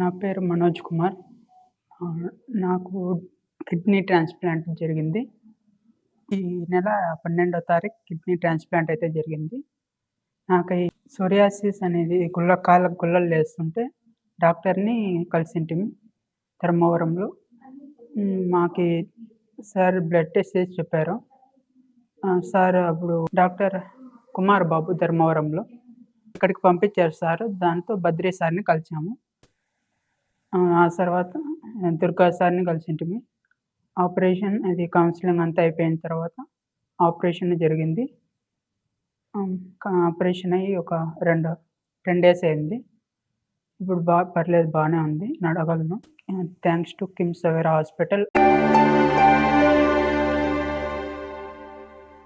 నా పేరు మనోజ్ కుమార్. నాకు కిడ్నీ ట్రాన్స్ప్లాంట్ జరిగింది. ఈ నెల పన్నెండో తారీఖు కిడ్నీ ట్రాన్స్ప్లాంట్ అయితే జరిగింది. నాకు ఈ సోరియాసిస్ అనేది గుళ్ళ కాళ్ళ గుల్లలు లేస్తుంటే డాక్టర్ని కలిసింటిమి ధర్మవరంలో. మాకి సార్ బ్లడ్ టెస్ట్ చేసి చెప్పారు. సార్ అప్పుడు డాక్టర్ కుమార్ బాబు ధర్మవరంలో. ఇక్కడికి పంపించారు సార్. దాంతో బద్రీ సార్ని కలిసాము. ఆ తర్వాత దుర్గా సార్ని కలిసింటిమి. ఆపరేషన్ అది కౌన్సిలింగ్ అంతా అయిపోయిన తర్వాత ఆపరేషన్ జరిగింది. ఆపరేషన్ అయ్యి ఒక రెండు టెన్ డేస్ అయింది. ఇప్పుడు బాగా పర్లేదు బాగానే ఉంది నడగలను థ్యాంక్స్ టు కిమ్స్ అవేరా హాస్పిటల్.